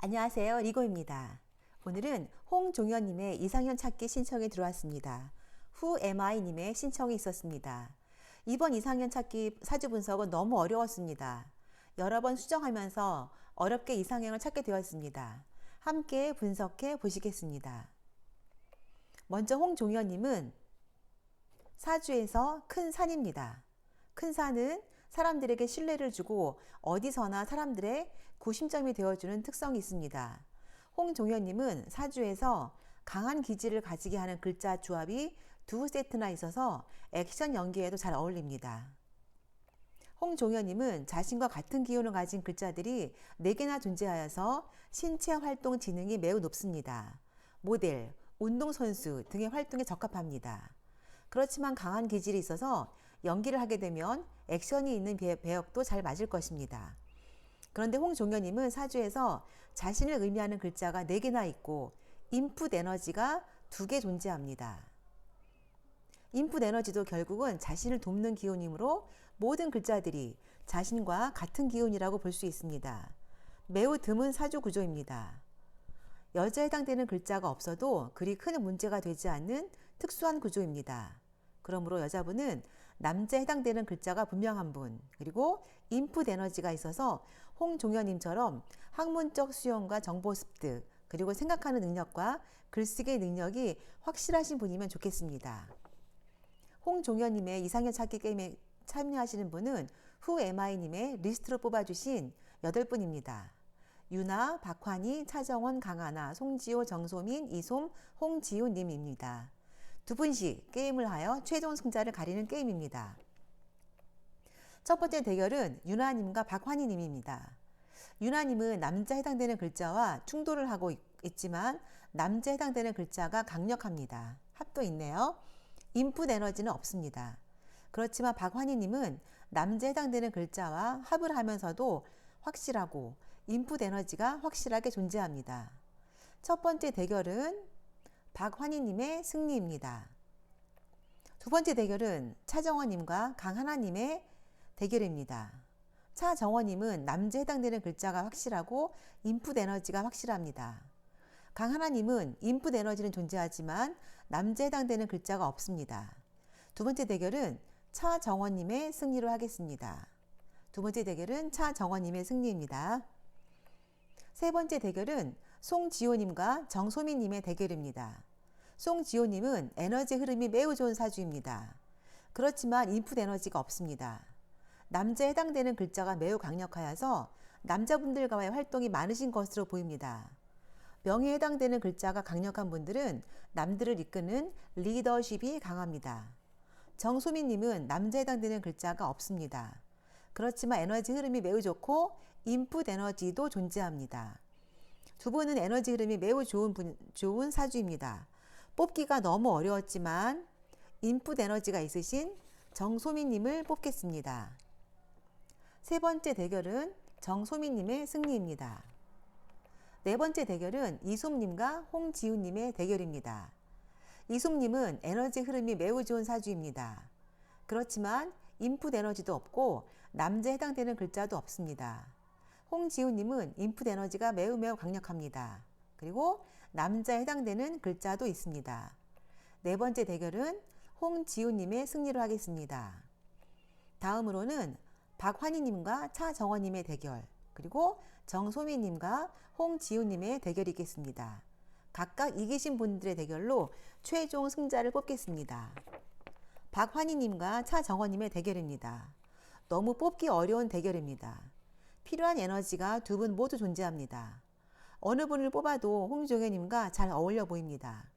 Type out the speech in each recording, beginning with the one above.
안녕하세요. 리고입니다. 오늘은 홍종현님의 이상현 찾기 신청이 들어왔습니다. 후 MI님의 신청이 있었습니다. 이번 이상현 찾기 사주 분석은 너무 어려웠습니다. 여러 번 수정하면서 어렵게 이상형을 찾게 되었습니다. 함께 분석해 보시겠습니다. 먼저 홍종현님은 사주에서 큰 산입니다. 큰 산은 사람들에게 신뢰를 주고 어디서나 사람들의 구심점이 되어주는 특성이 있습니다. 홍종현님은 사주에서 강한 기질을 가지게 하는 글자 조합이 두 세트나 있어서 액션 연기에도 잘 어울립니다. 홍종현님은 자신과 같은 기운을 가진 글자들이 4개나 존재하여서 신체 활동 지능이 매우 높습니다. 모델, 운동선수 등의 활동에 적합합니다. 그렇지만 강한 기질이 있어서 연기를 하게 되면 액션이 있는 배역도 잘 맞을 것입니다. 그런데 홍종현님은 사주에서 자신을 의미하는 글자가 4개나 있고 인풋 에너지가 2개 존재합니다. 인풋 에너지도 결국은 자신을 돕는 기운이므로 모든 글자들이 자신과 같은 기운이라고 볼 수 있습니다. 매우 드문 사주 구조입니다. 여자에 해당되는 글자가 없어도 그리 큰 문제가 되지 않는 특수한 구조입니다. 그러므로 여자분은 남자에 해당되는 글자가 분명한 분, 그리고 인풋 에너지가 있어서 홍종현님처럼 학문적 수용과 정보 습득, 그리고 생각하는 능력과 글쓰기 능력이 확실하신 분이면 좋겠습니다. 홍종현님의 이상형 찾기 게임에 참여하시는 분은 후 MI님의 리스트로 뽑아주신 8분입니다. 유나, 박환희, 차정원, 강하나, 송지호, 정소민, 이솜, 홍지호님입니다. 두 분씩 게임을 하여 최종 승자를 가리는 게임입니다. 첫 번째 대결은 유나님과 박환희님입니다. 유나님은 남자 해당되는 글자와 충돌을 하고 있지만 남자 해당되는 글자가 강력합니다. 합도 있네요. 인풋 에너지는 없습니다. 그렇지만 박환희님은 남자 해당되는 글자와 합을 하면서도 확실하고 인풋 에너지가 확실하게 존재합니다. 첫 번째 대결은 박환희님의 승리입니다. 두 번째 대결은 차정원님과 강하나님의 대결입니다. 차정원님은 남자에 해당되는 글자가 확실하고 인풋 에너지가 확실합니다. 강하나님은 인풋 에너지는 존재하지만 남자에 해당되는 글자가 없습니다. 두 번째 대결은 차정원님의 승리로 하겠습니다. 두 번째 대결은 차정원님의 승리입니다. 세 번째 대결은 송지호님과 정소민님의 대결입니다. 송지호님은 에너지 흐름이 매우 좋은 사주입니다. 그렇지만 인풋 에너지가 없습니다. 남자에 해당되는 글자가 매우 강력하여서 남자분들과의 활동이 많으신 것으로 보입니다. 명예에 해당되는 글자가 강력한 분들은 남들을 이끄는 리더십이 강합니다. 정소민님은 남자에 해당되는 글자가 없습니다. 그렇지만 에너지 흐름이 매우 좋고 인풋 에너지도 존재합니다. 두 분은 에너지 흐름이 매우 좋은 분, 좋은 사주입니다. 뽑기가 너무 어려웠지만 인풋 에너지가 있으신 정소민님을 뽑겠습니다. 세 번째 대결은 정소민님의 승리입니다. 네 번째 대결은 이솜님과 홍지훈님의 대결입니다. 이솜님은 에너지 흐름이 매우 좋은 사주입니다. 그렇지만 인풋 에너지도 없고 남자에 해당되는 글자도 없습니다. 홍지훈님은 인풋 에너지가 매우 매우 강력합니다. 그리고 남자에 해당되는 글자도 있습니다. 네 번째 대결은 홍지우님의 승리로 하겠습니다. 다음으로는 박환희님과 차정원님의 대결, 그리고 정소미님과 홍지우님의 대결이 있겠습니다. 각각 이기신 분들의 대결로 최종 승자를 뽑겠습니다. 박환희님과 차정원님의 대결입니다. 너무 뽑기 어려운 대결입니다. 필요한 에너지가 두 분 모두 존재합니다. 어느 분을 뽑아도 홍종현님과 잘 어울려 보입니다.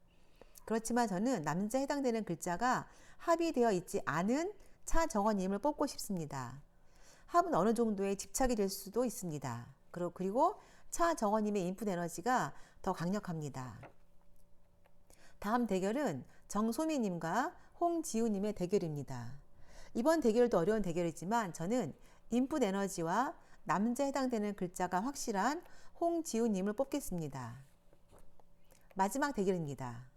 그렇지만 저는 남자에 해당되는 글자가 합의되어 있지 않은 차정원님을 뽑고 싶습니다. 합은 어느 정도의 집착이 될 수도 있습니다. 그리고 차정원님의 인풋 에너지가 더 강력합니다. 다음 대결은 정소미님과 홍지우님의 대결입니다. 이번 대결도 어려운 대결이지만 저는 인풋 에너지와 남자에 해당되는 글자가 확실한 홍지우님을 뽑겠습니다. 마지막 대결입니다.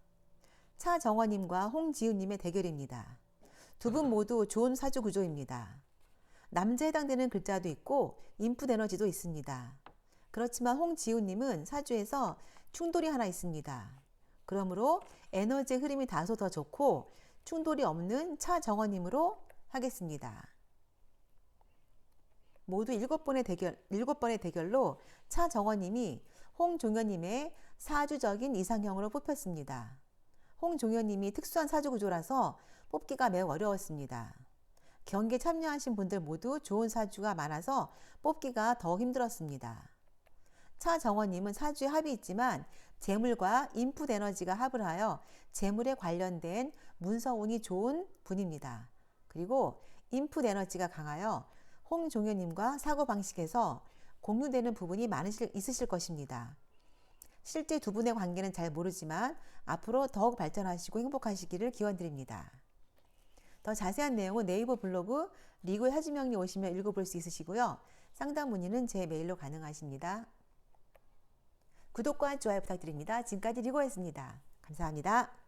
차정원님과 홍지우님의 대결입니다. 두 분 모두 좋은 사주 구조입니다. 남자에 해당되는 글자도 있고 인풋 에너지도 있습니다. 그렇지만 홍지우님은 사주에서 충돌이 하나 있습니다. 그러므로 에너지 흐름이 다소 더 좋고 충돌이 없는 차정원님으로 하겠습니다. 모두 일곱 번의 대결, 일곱 번의 대결로 차정원님이 홍종현님의 사주적인 이상형으로 뽑혔습니다. 홍종현님이 특수한 사주 구조라서 뽑기가 매우 어려웠습니다. 경기에 참여하신 분들 모두 좋은 사주가 많아서 뽑기가 더 힘들었습니다. 차정원님은 사주에 합이 있지만 재물과 인풋 에너지가 합을 하여 재물에 관련된 문서운이 좋은 분입니다. 그리고 인풋 에너지가 강하여 홍종현님과 사고방식에서 공유되는 부분이 많으실, 있으실 것입니다. 실제 두 분의 관계는 잘 모르지만 앞으로 더욱 발전하시고 행복하시기를 기원드립니다. 더 자세한 내용은 네이버 블로그 리그의 사주명리 오시면 읽어볼 수 있으시고요. 상담 문의는 제 메일로 가능하십니다. 구독과 좋아요 부탁드립니다. 지금까지 리고였습니다. 감사합니다.